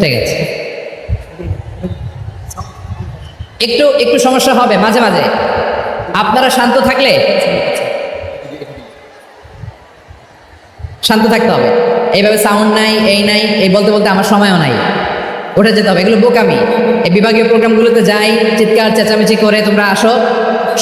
ঠিক আছে একটু একটু সমস্যা হবে, মাঝে মাঝে। আপনারা শান্ত থাকলে? শান্ত থাকতে হবে। এইভাবে সাউন্ড নাই, এই নাই, এই বলতে বলতে আমার সময়ও নাই। উঠে যেতে হবে। এগুলো বোকামি। এই বিভাগীয় প্রোগ্রামগুলোতে যাই, চিৎকার, চেঁচামেচি করে তোমরা আসো।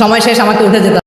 সময় শেষ, আমাকে উঠে যেতে।